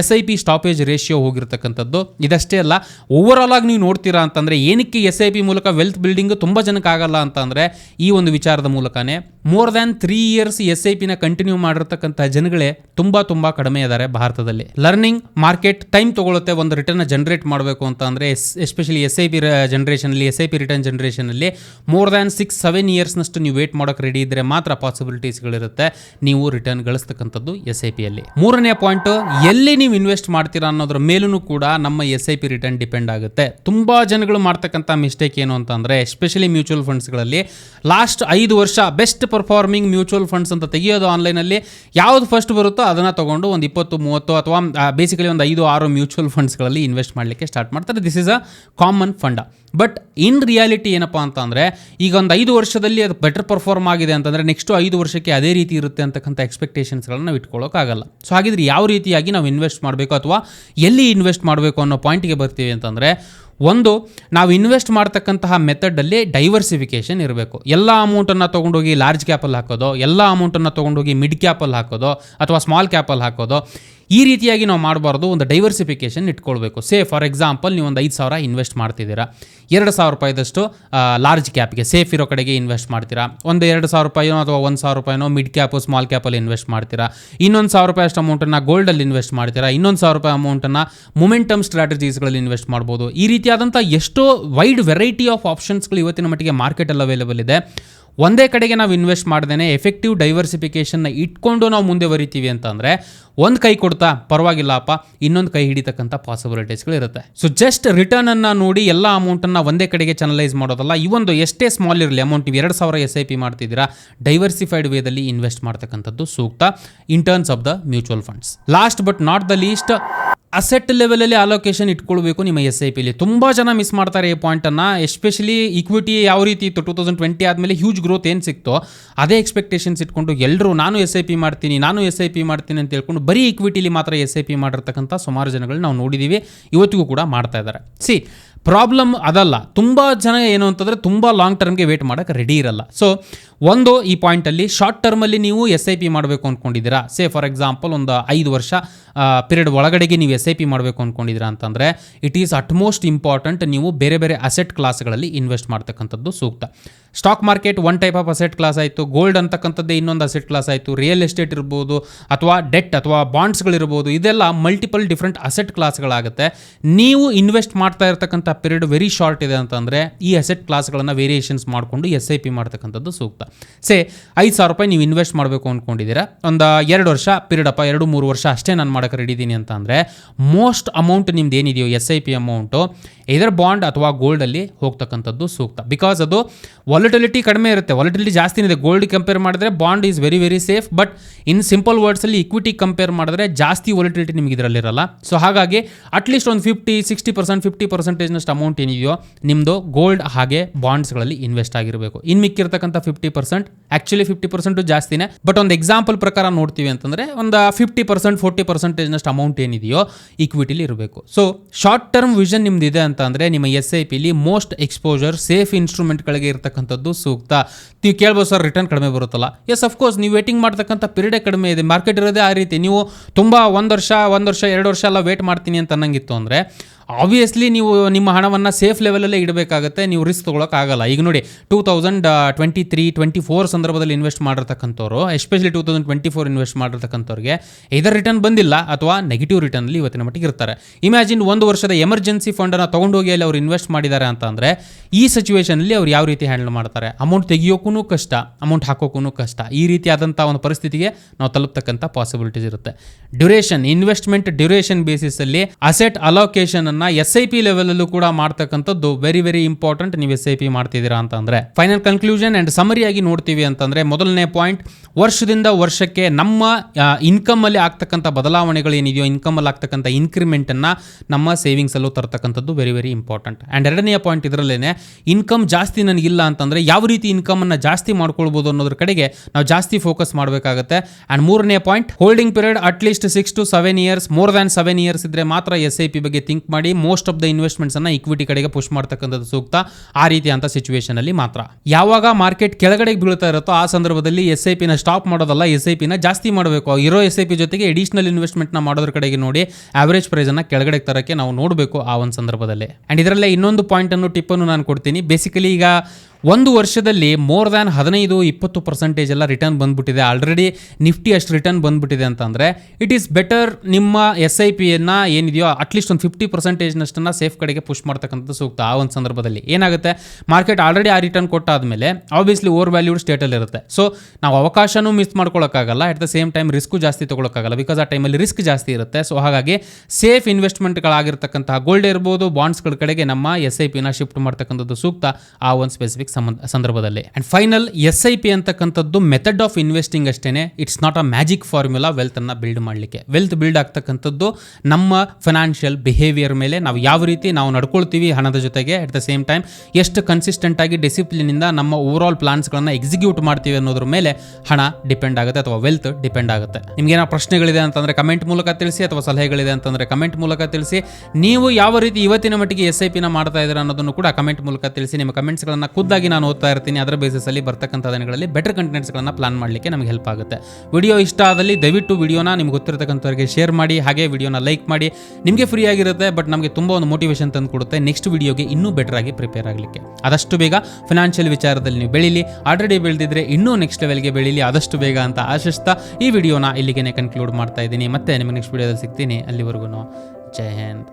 S I P stoppage ratio ಹೋಗಿರ್ತಕ್ಕಂಥದ್ದು. ಇದಷ್ಟೇ ಅಲ್ಲ ಓವರಾಲ್ ಆಗಿ ನೀವು ನೋಡ್ತೀರಾ ಅಂತಂದರೆ ಏನಕ್ಕೆ ಎಸ್ ಐ ಪಿ ಮೂಲಕ ವೆಲ್ತ್ ಬಿಲ್ಡಿಂಗ್ ತುಂಬ ಜನಕ್ಕೆ ಆಗಲ್ಲ ಅಂತಂದರೆ ಈ ಒಂದು ವಿಚಾರದ ಮೂಲಕನೇ. More than three years S I ಪಿನ ಕಂಟಿನ್ಯೂ ಮಾಡಿರ್ತಕ್ಕಂಥ ಜನಗಳೇ ತುಂಬ ತುಂಬ ಕಡಿಮೆ ಇದ್ದಾರೆ ಭಾರತದಲ್ಲಿ. ಲರ್ನಿಂಗ್ ಮಾರ್ಕೆಟ್ ಟೈಮ್ ತಗೊಳ್ಳುತ್ತೆ ಒಂದು ರಿಟರ್ನ್ ಜನರೇಟ್ ಮಾಡಬೇಕು ಅಂತ ಅಂದರೆ S especially S I P ಜನ್ರೇಷನಲ್ಲಿ ಎಸ್ ಐ ಪಿ ರಿಟರ್ನ್ ಜನ್ರೇಷನಲ್ಲಿ ಮೋರ್ ದ್ಯಾನ್ ಸಿಕ್ಸ್ ಸೆವೆನ್ ಇಯರ್ಸ್ನಷ್ಟು ನೀವು ವೇಟ್ ಮಾಡೋಕೆ ರೆಡಿ ಇದ್ದರೆ ಮಾತ್ರ ಪಾಸಿಬಿಲಿಟೀಸ್ಗಳಿರುತ್ತೆ ನೀವು ರಿಟರ್ನ್ ಗಳಿಸ್ತಕ್ಕಂಥದ್ದು ಎಸ್ ಐ ಪಿಯಲ್ಲಿ ಮೂರನೇ ಪಾಯಿಂಟ್ ಎಲ್ಲಿ ನೀವು ಇನ್ವೆಸ್ಟ್ ಮಾಡ್ತೀರಾ ಅನ್ನೋದ್ರ ಮೇಲೂ ಕೂಡ ನಮ್ಮ S I P return depend ಆಗುತ್ತೆ. ತುಂಬ ಜನಗಳು ಮಾಡ್ತಕ್ಕಂಥ ಮಿಸ್ಟೇಕ್ ಏನು ಅಂತಂದರೆ ಎಸ್ಪೆಷಲಿ ಮ್ಯೂಚುವಲ್ ಫಂಡ್ಸ್ಗಳಲ್ಲಿ ಲಾಸ್ಟ್ ಐದು ವರ್ಷ ಬೆಸ್ಟ್ ಪರ್ಫಾರ್ಮಿಂಗ್ ಮ್ಯೂಚುವಲ್ ಫಂಡ್ಸ್ ಅಂತ ತೆಗೆಯೋದು ಆನ್ಲೈನಲ್ಲಿ ಯಾವ್ದು ಫಸ್ಟ್ ಬರುತ್ತೋ ಅದನ್ನು ತಗೊಂಡು ಒಂದು ಇಪ್ಪತ್ತು, ಮೂವತ್ತು ಅಥವಾ ಬೇಸಿಕಲಿ ಒಂದು ಐದು, ಆರು ಮ್ಯೂಚುವಲ್ ಫಂಡ್ಸ್ಗಳಲ್ಲಿ ಇನ್ವೆಸ್ಟ್ ಮಾಡಲಿಕ್ಕೆ ಸ್ಟಾರ್ಟ್ ಮಾಡ್ತಾರೆ. This is a common fund but in reality ಏನಪ್ಪ ಅಂತಂದರೆ, ಈಗ ಒಂದು ಐದು ವರ್ಷದಲ್ಲಿ ಅದು ಬೆಟರ್ ಪರ್ಫಾರ್ಮ್ ಆಗಿದೆ ಅಂತಂದರೆ ನೆಕ್ಸ್ಟು ಐದು ವರ್ಷಕ್ಕೆ ಅದೇ ರೀತಿ ಇರುತ್ತೆ ಅಂತಕ್ಕಂಥ ಎಕ್ಸ್ಪೆಕ್ಟೇಷನ್ಸ್ಗಳನ್ನ ನಾವು ಇಟ್ಕೊಳ್ಳೋಕ್ಕಾಗಲ್ಲ ಸೊ ಹಾಗಿದ್ರೆ ಯಾವ ರೀತಿಯಾಗಿ ನಾವು ಇನ್ವೆಸ್ಟ್ ಮಾಡಬೇಕು ಅಥವಾ ಎಲ್ಲಿ ಇನ್ವೆಸ್ಟ್ ಮಾಡಬೇಕು ಅನ್ನೋ ಪಾಯಿಂಟಿಗೆ ಬರ್ತೀವಿ ಅಂತಂದರೆ, ಒಂದು, ನಾವು ಇನ್ವೆಸ್ಟ್ ಮಾಡ್ತಕ್ಕಂತಹ ಮೆಥಡಲ್ಲಿ ಡೈವರ್ಸಿಫಿಕೇಷನ್ ಇರಬೇಕು. ಎಲ್ಲ ಅಮೌಂಟನ್ನು ತೊಗೊಂಡೋಗಿ ಲಾರ್ಜ್ ಕ್ಯಾಪಲ್ಲಿ ಹಾಕೋದು, ಎಲ್ಲ ಅಮೌಂಟನ್ನು ತೊಗೊಂಡೋಗಿ ಮಿಡ್ ಕ್ಯಾಪಲ್ಲಿ ಹಾಕೋದು, ಅಥವಾ ಸ್ಮಾಲ್ ಕ್ಯಾಪಲ್ಲಿ ಹಾಕೋದು ಈ ರೀತಿಯಾಗಿ ನಾವು ಮಾಡಬಾರ್ದು, ಒಂದು ಡೈವರ್ಸಿಫಿಕೇಶನ್ ಇಟ್ಕೊಳ್ಬೇಕು. ಸೇ ಫಾರ್ ಎಕ್ಸಾಂಪಲ್ ನೀವು ಒಂದು ಐದು ಸಾವಿರ ಇನ್ವೆಸ್ಟ್ ಮಾಡ್ತಿದ್ದೀರಾ. ಎರಡು ಸಾವಿರ ರೂಪಾಯಿದಷ್ಟು ಲಾರ್ಜ್ ಕ್ಯಾಪ್ಗೆ ಸೇಫ್ ಇರೋ ಕಡೆಗೆ ಇನ್ವೆಸ್ಟ್ ಮಾಡ್ತೀರಾ. ಒಂದು ಎರಡು ಸಾವಿರ ರೂಪಾಯಿನೋ ಅಥವಾ ಒಂದು ಸಾವಿರ ರೂಪಾಯಿನೋ ಮಿಡ್ ಕ್ಯಾಪು ಸ್ಮಾಲ್ ಕ್ಯಾಪಲ್ಲಿ ಇನ್ವೆಸ್ಟ್ ಮಾಡ್ತೀರಾ. ಇನ್ನೊಂದು ಸಾವಿರ ರೂಪಾಯಿ ಅಷ್ಟು ಅಮೌಂಟನ್ನು ಗೋಲ್ಡಲ್ಲಿ ಇನ್ವೆಸ್ಟ್ ಮಾಡ್ತೀರಾ. ಇನ್ನೊಂದು ಸಾವಿರ ರೂಪಾಯಿ ಅಮೌಂಟನ್ನು ಮೊಮೆಂಟಮ್ ಸ್ಟ್ರಾಟಜೀಸ್ಗಳಲ್ಲಿ ಇನ್ವೆಸ್ಟ್ ಮಾಡ್ಬೋದು. ಈ ರೀತಿಯಾದಂಥ ಎಷ್ಟೋ ವೈಡ್ ವೆರೈಟಿ ಆಫ್ ಆಪ್ಷನ್ಸ್ಗಳು ಇವತ್ತಿನ ಮಟ್ಟಿಗೆ ಮಾರ್ಕೆಟಲ್ಲಿ ಅವೈಲೇಬಲ್ ಇದೆ. ಒಂದೇ ಕಡೆಗೆ ನಾವು ಇನ್ವೆಸ್ಟ್ ಮಾಡ್ದೇನೆ ಎಫೆಕ್ಟಿವ್ ಡೈವರ್ಸಿಫಿಕೇಷನ್ನ ಇಟ್ಕೊಂಡು ನಾವು ಮುಂದೆ ಬರಿತೀವಿ ಅಂತಂದರೆ ಒಂದು ಕೈ ಕೊಡ್ತಾ ಪರವಾಗಿಲ್ಲಪ್ಪ, ಇನ್ನೊಂದು ಕೈ ಹಿಡಿತಕ್ಕಂಥ ಪಾಸಿಬಿಲಿಟೀಸ್ಗಳು ಇರುತ್ತೆ. ಸೊ ಜಸ್ಟ್ ರಿಟರ್ನನ್ನು ನೋಡಿ ಎಲ್ಲ ಅಮೌಂಟನ್ನು ಒಂದೇ ಕಡೆಗೆ ಚನಲೈಸ್ ಮಾಡೋದಲ್ಲ, ಈ ಒಂದು ಎಷ್ಟೇ ಸ್ಮಾಲ್ ಇರಲಿ ಅಮೌಂಟ್ ನೀವು ಎರಡು ಸಾವಿರ ಎಸ್ ಐ ಪಿ ಮಾಡ್ತಿದ್ದೀರಾ ಡೈವರ್ಸಿಫೈಡ್ ವೇದಲ್ಲಿ ಇನ್ವೆಸ್ಟ್ ಮಾಡ್ತಕ್ಕಂಥದ್ದು ಸೂಕ್ತ in terms of the mutual funds last but not the least asset ಲೆವೆಲಲ್ಲಿ ಅಲೋಕೇಶನ್ ಇಟ್ಕೊಳ್ಬೇಕು ನಿಮ್ಮ ಎಸ್ ಐ ಪಿಲಿ ತುಂಬ ಜನ ಮಿಸ್ ಮಾಡ್ತಾರೆ ಈ ಪಾಯಿಂಟನ್ನು ಎಸ್ಪೆಷಲಿ ಇಕ್ವಿಟಿ ಯಾವ ರೀತಿ ಇತ್ತು? ಟೂ ತೌಸಂಡ್ ಟ್ವೆಂಟಿ ಆದಮೇಲೆ ಹ್ಯೂಜ್ ಗ್ರೋತ್ ಏನು ಸಿಕ್ತೋ, ಅದೇ ಎಕ್ಸ್ಪೆಕ್ಟೇಷನ್ಸ್ ಇಟ್ಕೊಂಡು ಎಲ್ಲರೂ ನಾನು ಎಸ್ ಐ ಪಿ ಮಾಡ್ತೀನಿ, ನಾನು ಎಸ್ ಐ ಪಿ ಮಾಡ್ತೀನಿ ಅಂತ ಹೇಳ್ಕೊಂಡು ಬರೀ ಇಕ್ವಿಟಿಲಿ ಮಾತ್ರ ಎಸ್ ಐ ಪಿ ಮಾಡಿರ್ತಕ್ಕಂಥ ಸುಮಾರು ಜನಗಳು ನಾವು ನೋಡಿದ್ದೀವಿ ಇವತ್ತಿಗೂ ಕೂಡ ಮಾಡ್ತಾ ಇದ್ದಾರೆ. ಸಿ ಪ್ರಾಬ್ಲಮ್ ಅದಲ್ಲ. ತುಂಬ ಜನ ಏನು ಅಂತಂದರೆ ತುಂಬ ಲಾಂಗ್ ಟರ್ಮ್ಗೆ ವೇಟ್ ಮಾಡೋಕ್ಕೆ ರೆಡಿ ಇರಲ್ಲ. ಸೊ ಒಂದು ಈ ಪಾಯಿಂಟಲ್ಲಿ ಶಾರ್ಟ್ ಟರ್ಮಲ್ಲಿ ನೀವು ಎಸ್ ಐ ಪಿ ಮಾಡಬೇಕು ಅಂದ್ಕೊಂಡಿದ್ದೀರಾ ಸೇ ಫಾರ್ ಎಕ್ಸಾಂಪಲ್ ಒಂದು ಐದು ವರ್ಷ ಪಿರಿಯಡ್ ಒಳಗಡೆಗೆ ನೀವು ಎಸ್ ಐ ಪಿ ಮಾಡಬೇಕು ಅಂದ್ಕೊಂಡಿದ್ದೀರಾ ಅಂತಂದರೆ ಇಟ್ ಈಸ್ ಅಟ್ಮೋಸ್ಟ್ ಇಂಪಾರ್ಟೆಂಟ್ ನೀವು ಬೇರೆ ಬೇರೆ ಅಸೆಟ್ ಕ್ಲಾಸ್ಗಳಲ್ಲಿ ಇನ್ವೆಸ್ಟ್ ಮಾಡ್ತಕ್ಕಂಥದ್ದು ಸೂಕ್ತ. Stock market one type of asset class ಆಯಿತು ಗೋಲ್ಡ್ ಅಂತಕ್ಕಂಥದ್ದೇ ಇನ್ನೊಂದು ಅಸೆಟ್ ಕ್ಲಾಸ್ ಆಯಿತು ರಿಯಲ್ ಎಸ್ಟೇಟ್ ಇರ್ಬೋದು, ಅಥವಾ ಡೆಟ್ ಅಥವಾ ಬಾಂಡ್ಸ್ಗಳಿರ್ಬೋದು ಇದೆಲ್ಲ ಮಲ್ಟಿಪಲ್ ಡಿಫ್ರೆಂಟ್ ಅಸೆಟ್ ಕ್ಲಾಸ್ಗಳಾಗುತ್ತೆ ನೀವು ಇನ್ವೆಸ್ಟ್ ಮಾಡ್ತಾ ಇರತಕ್ಕಂಥ ಪಿರಿಯಡ್ ವೆರಿ ಶಾರ್ಟ್ ಇದೆ ಅಂತಂದರೆ, ಈ ಅಸೆಟ್ ಕ್ಲಾಸ್ಗಳನ್ನು ವೇರಿಯೇಷನ್ಸ್ ಮಾಡಿಕೊಂಡು ಎಸ್ ಐ ಪಿ ಮಾಡ್ತಕ್ಕಂಥದ್ದು ಸೂಕ್ತ. ಸೇ, ಐದು ಸಾವಿರ ರೂಪಾಯಿ ನೀವು ಇನ್ವೆಸ್ಟ್ ಮಾಡಬೇಕು ಅಂದ್ಕೊಂಡಿದ್ದೀರಾ ಒಂದು ಎರಡು ವರ್ಷ ಪೀರಿಯಡ್ ಅಪ್ಪ ಎರಡು, ಮೂರು ವರ್ಷ ಅಷ್ಟೇ ನಾನು ಮಾಡೋಕ್ಕೆ ರೆಡಿದ್ದೀನಿ ಅಂತ ಅಂದರೆ ಮೋಸ್ಟ್ ಅಮೌಂಟ್ ನಿಮ್ದು ಏನಿದೆಯೋ S I P amount either bond ಅಥವಾ ಗೋಲ್ಡಲ್ಲಿ ಹೋಗ್ತಕ್ಕಂಥದ್ದು ಸೂಕ್ತ. ಬಿಕಾಸ್ ಅದು ವಾಲಿಟಿಲಿಟಿ ಕಡಿಮೆ ಇರುತ್ತೆ. ವಾಲಿಟಿಲಿಟಿ ಜಾಸ್ತಿ ಇದೆ. ಗೋಲ್ಡ್ ಕಂಪೇರ್ ಮಾಡಿದ್ರೆ bond is very very safe but in simple ವರ್ಡ್ಸಲ್ಲಿ equity compare ಮಾಡಿದ್ರೆ ಜಾಸ್ತಿ ವಾಲಿಟಿಲಿಟಿ ನಿಮ್ಗೆ ಇದರಲ್ಲಿರಲ್ಲ ಸೊ ಹಾಗಾಗಿ ಅಟ್ಲೀಸ್ಟ್ ಒಂದು ಫಿಫ್ಟಿ ಸಿಕ್ಸ್ಟಿ ಪರ್ಸೆಂಟ್ ಫಿಫ್ಟಿ ಪರ್ಸೆಂಟೇಜ್ನಷ್ಟು ಅಮೌಂಟ್ ಏನಿದೆಯೋ ನಿಮ್ಮದು ಗೋಲ್ಡ್ ಹಾಗೆ ಬಾಂಡ್ಸ್ಗಳಲ್ಲಿ ಇನ್ವೆಸ್ಟ್ ಆಗಿರಬೇಕು. ಇನ್ ಮಿಕ್ಕಿರ್ತಕ್ಕಂಥ fifty percent actually fifty percent ಜಾಸ್ತಿನೇ. ಬಟ್ ಒಂದು ಎಕ್ಸಾಂಪಲ್ ಪ್ರಕಾರ ನೋಡ್ತೀವಿ ಅಂತಂದರೆ ಒಂದು ಫಿಫ್ಟಿ ಪರ್ಸೆಂಟ್ ಫೋರ್ಟಿ ಪರ್ಸೆಂಟೇಜ್ನಷ್ಟು ಅಮೌಂಟ್ ಏನಿದೆಯೋ ಇಕ್ವಿಟಿಲಿ ಇರಬೇಕು. ಸೊ ಶಾರ್ಟ್ ಟರ್ಮ್ ವಿಷನ್ ನಿಮ್ದು ಇದೆ ಅಂತ ಅಂದರೆ ನಿಮ್ಮ ಎಸ್ ಐ ಪಿಲಿ ಮೋಸ್ಟ್ ಎಕ್ಸ್ಪೋಜರ್ ಸೇಫ್ ಇನ್ಸ್ಟ್ರೂಮೆಂಟ್ಗಳಿಗೆ ಇರತಕ್ಕಂಥದ್ದು ಸೂಕ್ತ. ನೀವು ಕೇಳ್ಬೋದು ಸರ್ ರಿಟರ್ನ್ ಕಡಿಮೆ ಬರುತ್ತಲ್ಲ. ಎಸ್ ಅಫ್ಕೋರ್ಸ್ ನೀವು ವೇಟಿಂಗ್ ಮಾಡ್ತಕ್ಕಂಥ ಪೀರಿಯಡೇ ಕಡಿಮೆ ಇದೆ. ಮಾರ್ಕೆಟ್ ಇರೋದೇ ಆ ರೀತಿ. ನೀವು ತುಂಬ ಒಂದು ವರ್ಷ ಒಂದು ವರ್ಷ, ಎರಡು ವರ್ಷ ಎಲ್ಲ ವೇಟ್ ಮಾಡ್ತೀನಿ ಅಂತ ಅನ್ನಂಗಿತ್ತು ಅಂದರೆ ಆಬ್ವಿಯಸ್ಲಿ ನೀವು ನಿಮ್ಮ ಹಣವನ್ನು ಸೇಫ್ ಲೆವೆಲಲ್ಲೇ ಇಡಬೇಕಾಗತ್ತೆ, ನೀವು ರಿಸ್ಕ್ ತೊಗೊಳಕ್ಕಾಗಲ್ಲ. ಈಗ ನೋಡಿ two thousand twenty three twenty four ಸಂದರ್ಭದಲ್ಲಿ invest ಮಾಡಿರ್ತಕ್ಕಂಥವ್ರು especially two thousand twenty four invest ಮಾಡಿರ್ತಕ್ಕಂಥವ್ರಿಗೆ ಇದರ ರಿಟರ್ನ್ ಬಂದಿಲ್ಲ ಅಥವಾ ನೆಗೆಟಿವ್ ರಿಟರ್ನಲ್ಲಿ ಇವತ್ತಿನ ಮಟ್ಟಿಗೆ ಇರ್ತಾರೆ. ಇಮ್ಯಾಜಿನ್ ಒಂದು ವರ್ಷದ ಎಮರ್ಜೆನ್ಸಿ ಫಂಡನ್ನು ತೊಗೊಂಡೋಗಿ ಅಲ್ಲಿ ಅವ್ರು ಇನ್ವೆಸ್ಟ್ ಮಾಡಿದ್ದಾರೆ ಅಂತ ಅಂದರೆ, ಈ ಸಿಚುವೇಷನಲ್ಲಿ ಅವ್ರು ಯಾವ ರೀತಿ ಹ್ಯಾಂಡಲ್ ಮಾಡ್ತಾರೆ? ಅಮೌಂಟ್ ತೆಗಿಯೋಕ್ಕೂ ಕಷ್ಟ ಅಮೌಂಟ್ ಹಾಕೋಕ್ಕೂ ಕಷ್ಟ. ಈ ರೀತಿಯಾದಂಥ ಒಂದು ಪರಿಸ್ಥಿತಿಗೆ ನಾವು ತಲುಪ್ತಕ್ಕಂಥ ಪಾಸಿಬಿಲಿಟೀಸ್ ಇರುತ್ತೆ. ಡ್ಯೂರೇಷನ್ ಇನ್ವೆಸ್ಟ್ಮೆಂಟ್ ಡ್ಯೂರೇಷನ್ ಬೇಸಿಸಲ್ಲಿ ಅಸೆಟ್ ಅಲೋಕೇಶನ್ ಅನ್ನ ಎಸ್ ಐ ಪಿ ಲೆವೆಲಲ್ಲೂ ಕೂಡ ಮಾಡ್ತಕ್ಕಂಥದ್ದು ವೆರಿ ವೆರಿ ಇಂಪಾರ್ಟೆಂಟ್ ನೀವು ಎಸ್ ಐ ಪಿ ಮಾಡ್ತಿದ್ದೀರಾ ಅಂತ ಅಂದ್ರೆ ಫೈನಲ್ ಕನ್ಕ್ಲೂಷನ್ ಅಂಡ್ ಸಮರಿಯಾಗಿ ನೋಡ್ತೀವಿ ಅಂತಂದ್ರೆ ಮೊದಲನೇ ಪಾಯಿಂಟ್ ವರ್ಷದಿಂದ ವರ್ಷಕ್ಕೆ ನಮ್ಮ ಇನ್ಕಮ್ ಅಲ್ಲಿ ಆಗ್ತಕ್ಕಂಥ ಬದಲಾವಣೆಗಳು ಏನಿದೆಯೋ ಇನ್ಕಮ್ ಅಲ್ಲಿ ಆಗ್ತಕ್ಕಂಥ ಇನ್ಕ್ರಿಮೆಂಟ್ ಅನ್ನ ನಮ್ಮ ಸೇವಿಂಗ್ಸ್ ಅಲ್ಲೂ ತರ್ತಕ್ಕಂಥದ್ದು ವೆರಿ ವೆರಿ ಇಂಪಾರ್ಟೆಂಟ್ ಅಂಡ್ ಎರಡನೇ ಪಾಯಿಂಟ್ ಇದರಲ್ಲೇನೆ ಇನ್ಕಮ್ ಜಾಸ್ತಿ ನನಗಿಲ್ಲ ಅಂತಂದ್ರೆ ಯಾವ ರೀತಿ ಇನ್ಕಮ್ ಅನ್ನ ಜಾಸ್ತಿ ಮಾಡ್ಕೊಳ್ಬೋದು ಅನ್ನೋದ್ರ ಕಡೆಗೆ ನಾವು ಜಾಸ್ತಿ ಫೋಕಸ್ ಮಾಡಬೇಕಾಗುತ್ತೆ. ಅಂಡ್ ಮೂರನೇ point holding period at least six to seven years more than seven years ಇದ್ರೆ ಮಾತ್ರ ಎಸ್ ಐ ಪಿ ಬಗ್ಗೆ ಥಿಂಕ್ ಮಾಡಿ ಮೋಸ್ಟ್ ಆಫ್ ದ ಇನ್ವೆಸ್ಟ್ಮೆಂಟ್ಸ್ ಅನ್ನ ಇಕ್ವಿಟಿ ಕಡೆಗೆ ಪುಷ್ ಮಾಡ್ತಕ್ಕಂಥದ್ದು ಸೂಕ್ತ. ಆ ರೀತಿ ಅಂತ ಸಿಚುವೇಶನ್ ಅಲ್ಲಿ ಮಾತ್ರ. ಯಾವಾಗ ಮಾರ್ಕೆಟ್ ಕೆಳಗಡೆ ಬೀಳ್ತಾ ಇರುತ್ತೋ ಆ ಸಂದರ್ಭದಲ್ಲಿ ಎಸ್ ಐ ಪಿನ ಸ್ಟಾಪ್ ಮಾಡೋದಲ್ಲ ಎಸ್ ಐ ಪಿನ ಜಾಸ್ತಿ ಮಾಡಬೇಕು. ಇರೋ ಎಸ್ ಐ ಪಿ ಜೊತೆಗೆ ಎಡಿಷನಲ್ ಇನ್ವೆಸ್ಟ್ಮೆಂಟ್ನ ಮಾಡೋದ್ರ ಕಡೆಗೆ ನೋಡಿ ಆವರೇಜ್ ಪ್ರೈಸನ್ನು ಕೆಳಗಡೆ ತರಕ್ಕೆ ನಾವು ನೋಡಬೇಕು ಆ ಒಂದು ಸಂದರ್ಭದಲ್ಲಿ. ಅಂಡ್ ಇದರಲ್ಲೇ ಇನ್ನೊಂದು ಪಾಯಿಂಟ್ ಅನ್ನು ಟಿಪ್ ಟಿಪ್ಪನ್ನು ನಾನು ಕೊಡ್ತೀನಿ. ಬೇಸಿಕಲಿ ಈಗ ಒಂದು ವರ್ಷದಲ್ಲಿ ಮೋರ್ ದ್ಯಾನ್ ಹದಿನೈದು, ಇಪ್ಪತ್ತು ಪರ್ಸೆಂಟೇಜ್ ಎಲ್ಲ ರಿಟರ್ನ್ ಬಂದ್ಬಿಟ್ಟಿದೆ. ಆಲ್ರೆಡಿ ನಿಫ್ಟಿ ಅಷ್ಟು ರಿಟರ್ನ್ ಬಂದ್ಬಿಟ್ಟಿದೆ ಅಂತಂದರೆ ಇಟ್ ಈಸ್ ಬೆಟರ್ ನಿಮ್ಮ ಎಸ್ ಐ ಪಿಯನ್ನು ಏನಿದೆಯೋ ಅಟ್ಲೀಸ್ಟ್ ಒಂದು ಫಿಫ್ಟಿ ಪರ್ಸೆಂಟೇಜ್ನಷ್ಟನ್ನು ಸೇಫ್ ಕಡೆಗೆ ಪುಷ್ ಮಾಡ್ತಕ್ಕಂಥದ್ದು ಸೂಕ್ತ ಆ ಒಂದು ಸಂದರ್ಭದಲ್ಲಿ. ಏನಾಗುತ್ತೆ? ಮಾರ್ಕೆಟ್ ಆಲ್ರೆಡಿ ಆ ರಿಟರ್ನ್ ಕೊಟ್ಟಾದಮೇಲೆ ಆಬ್ವಿಯಸ್ಲಿ ಓವರ್ ವ್ಯಾಲ್ಯೂಡ್ ಸ್ಟೇಟಲ್ಲಿ ಇರುತ್ತೆ. ಸೊ ನಾವು ಅವಕಾಶನೂ miss ಮಾಡ್ಕೊಳ್ಳೋಕ್ಕಾಗಲ್ಲ at the same time risk ಜಾಸ್ತಿ ತೊಗೊಳಕ್ಕಾಗಲ್ಲ ಬಿಕಾಸ್ ಆ ಟೈಮಲ್ಲಿ ರಿಸ್ಕ್ ಜಾಸ್ತಿ ಇರುತ್ತೆ. ಸೊ ಹಾಗಾಗಿ ಸೇಫ್ ಇನ್ವೆಸ್ಟ್ಮೆಂಟ್ಗಳಾಗಿರ್ತಕ್ಕಂತಹ ಗೋಲ್ಡ್ ಇರ್ಬೋದು ಬಾಂಡ್ಸ್ಗಳ ಕಡೆಗೆ ನಮ್ಮ ಎಸ್ ಐ ಪಿನ ಶಿಫ್ಟ್ ಮಾಡ್ತಕ್ಕಂಥದ್ದು ಸೂಕ್ತ ಆ ಒಂದು ಸ್ಪೆಸಿಫಿಕ್ ಸಂಬಂಧ, ಸಂದರ್ಭದಲ್ಲಿ. And final S I P ಅಂತಕ್ಕಂಥದ್ದು ಮೆಥಡ್ ಆಫ್ ಇನ್ವೆಸ್ಟಿಂಗ್ ಅಷ್ಟೇನೆ. It's not a magic formula ವೆಲ್ತನ್ನು build ಮಾಡಲಿಕ್ಕೆ. ವೆಲ್ತ್ ಬಿಲ್ಡ್ ಆಗ್ತಕ್ಕಂಥದ್ದು ನಮ್ಮ ಫಿನಾನ್ಷಿಯಲ್ ಬಿಹೇವಿಯರ್ ಮೇಲೆ. ನಾವು ಯಾವ ರೀತಿ ನಾವು ನಡ್ಕೊಳ್ತೀವಿ ಹಣದ ಜೊತೆಗೆ ಅಟ್ ದ ಸೇಮ್ ಟೈಮ್ ಎಷ್ಟು ಕನ್ಸಿಸ್ಟೆಂಟ್ ಆಗಿ ಡಿಸಿಪ್ಲಿನಿಂದ ನಮ್ಮ ಓವರ್ ಆಲ್ ಪ್ಲಾನ್ಸ್ಗಳನ್ನು ಎಕ್ಸಿಕ್ಯೂಟ್ ಮಾಡ್ತೀವಿ ಅನ್ನೋದ್ರ ಮೇಲೆ ಹಣ ಡಿಪೆಂಡ್ ಆಗುತ್ತೆ ಅಥವಾ ವೆಲ್ತ್ ಡಿಪೆಂಡ್ ಆಗುತ್ತೆ. ನಿಮ್ಗೆ ಪ್ರಶ್ನೆಗಳಿದೆ ಅಂತಂದ್ರೆ ಕಮೆಂಟ್ ಮೂಲಕ ತಿಳಿಸಿ ಅಥವಾ ಸಲಹೆಗಳಿದೆ ಅಂತಂದ್ರೆ ಕಮೆಂಟ್ ಮೂಲಕ ತಿಳಿಸಿ. ನೀವು ಯಾವ ರೀತಿ ಇವತ್ತಿನ ಮಟ್ಟಿಗೆ ಎಸ್ ಐ ಪಿನ ಮಾಡ್ತಾ ಇದ್ದೀರಾ ಅನ್ನೋದನ್ನು ಕೂಡ ಕಮೆಂಟ್ ಮೂಲಕ ತಿಳಿಸಿ. ನಿಮ್ಮ ಕಮೆಂಟ್ಸ್ಗಳನ್ನು ಖುದ್ದಾಗಿ ನಾನು ಓದ್ತಾ ಇರ್ತೀನಿ, ಅದರ ಬೇಸಿಸಲ್ಲಿ ಬರ್ತಕ್ಕಂಥ ದಿನಗಳಲ್ಲಿ ಬೆಟರ್ ಕಂಟೆಂಟ್ಸ್ಗಳನ್ನು ಪ್ಲಾನ್ ಮಾಡಲಿಕ್ಕೆ ನಮಗೆ ಹೆಲ್ಪ್ ಆಗುತ್ತೆ. ವಿಡಿಯೋ ಇಷ್ಟ ಆದಲ್ಲಿ ದಯವಿಟ್ಟು ವಿಡಿಯೋನ ನಿಮ್ಗೆ ಗೊತ್ತಿರತಕ್ಕಂಥವ್ರಿಗೆ ಶೇರ್ ಮಾಡಿ, ಹಾಗೆ ವಿಡಿಯೋನ ಲೈಕ್ ಮಾಡಿ. ನಿಮಗೆ ಫ್ರೀ ಆಗಿರುತ್ತೆ ಬಟ್ ನಮಗೆ ತುಂಬ ಒಂದು ಮೋಟಿವೇಶನ್ ತಂದು ಕೊಡುತ್ತೆ ನೆಕ್ಸ್ಟ್ ವಿಡಿಯೋಗೆ ಇನ್ನೂ ಬೆಟರ್ ಆಗಿ ಪ್ರಿಪೇರ್ ಆಗಲಿಕ್ಕೆ. ಆದಷ್ಟು ಬೇಗ ಫಿನಾನ್ಷಿಯಲ್ ವಿಚಾರದಲ್ಲಿ ನೀವು ಬೆಳೀಲಿ ಆಲ್ರೆಡಿ ಬೆಳೆದಿದ್ರೆ ಇನ್ನೂ ನೆಕ್ಸ್ಟ್ ಲೆವೆಲ್ಗೆ ಬೆಳೀಲಿ, ಆದಷ್ಟು ಬೇಗ ಅಂತ ಆಶಿಸ್ತಾ ಈ ವಿಡಿಯೋನ ಇಲ್ಲಿಗೆ ಕನ್ಕ್ಲೂಡ್ ಮಾಡ್ತಾ ಇದ್ದೀನಿ. ಮತ್ತೆ ನಿಮಗೆ ನೆಕ್ಸ್ಟ್ ವಿಡಿಯೋದಲ್ಲಿ ಸಿಗ್ತೀನಿ. ಅಲ್ಲಿವರೆಗೂ ಜೈ ಹಿಂದ್.